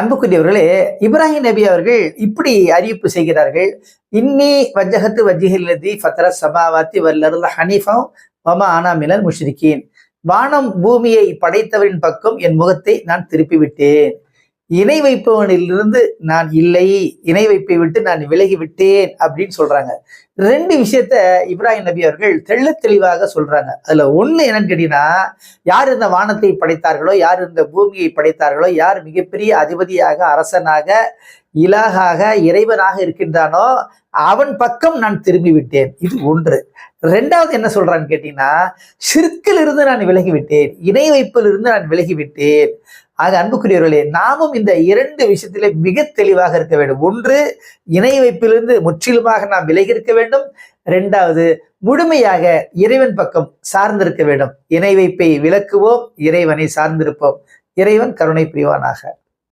அன்புக்குரியவர்களே இப்ராஹிம் நபி அவர்கள் இப்படி அறிவிப்பு செய்கிறார்கள். இன்னி வஜ்ஜகத்து வஜ்ஜிஹில்லதி ஃபத்ர சபாவாத்தி வல்லருள் ஹனீஃபம் வமா ஆனா மினல் முஷ்ரிகீன். வானம் பூமியை படைத்தவரின் பக்கம் என் முகத்தை நான் திருப்பி விட்டேன் இணை வைப்பவனிலிருந்து நான் இல்லை இணை வைப்பை விட்டு நான் விலகி விட்டேன் அப்படின்னு சொல்றாங்க. ரெண்டு விஷயத்த இப்ராஹிம் நபி அவர்கள் தெள்ள தெளிவாக சொல்றாங்க. அதுல ஒண்ணு என்னன்னு கேட்டீங்கன்னா யார் இந்த வானத்தை படைத்தார்களோ யார் இந்த பூமியை படைத்தார்களோ யார் மிகப்பெரிய அதிபதியாக அரசனாக இலாகாக இறைவனாக இருக்கின்றானோ அவன் பக்கம் நான் திரும்பி விட்டேன் இது ஒன்று. ரெண்டாவது என்ன சொல்றான்னு கேட்டீங்கன்னா சிற்கில் இருந்து நான் விலகி விட்டேன் இணை வைப்பில் இருந்து நான் விலகி விட்டேன் ஆக அன்புக்குரியவர்களே நாமும் இந்த இரண்டு விஷயத்திலே மிக தெளிவாக இருக்க வேண்டும். ஒன்று இணை வைப்பிலிருந்து முற்றிலுமாக நாம் விலகி இருக்க வேண்டும். ரெண்டாவது முழுமையாக இறைவன் பக்கம் சார்ந்திருக்க வேண்டும். இணை வைப்பை விளக்குவோம் இறைவனை சார்ந்திருப்போம். இறைவன் கருணை புரிவானாக.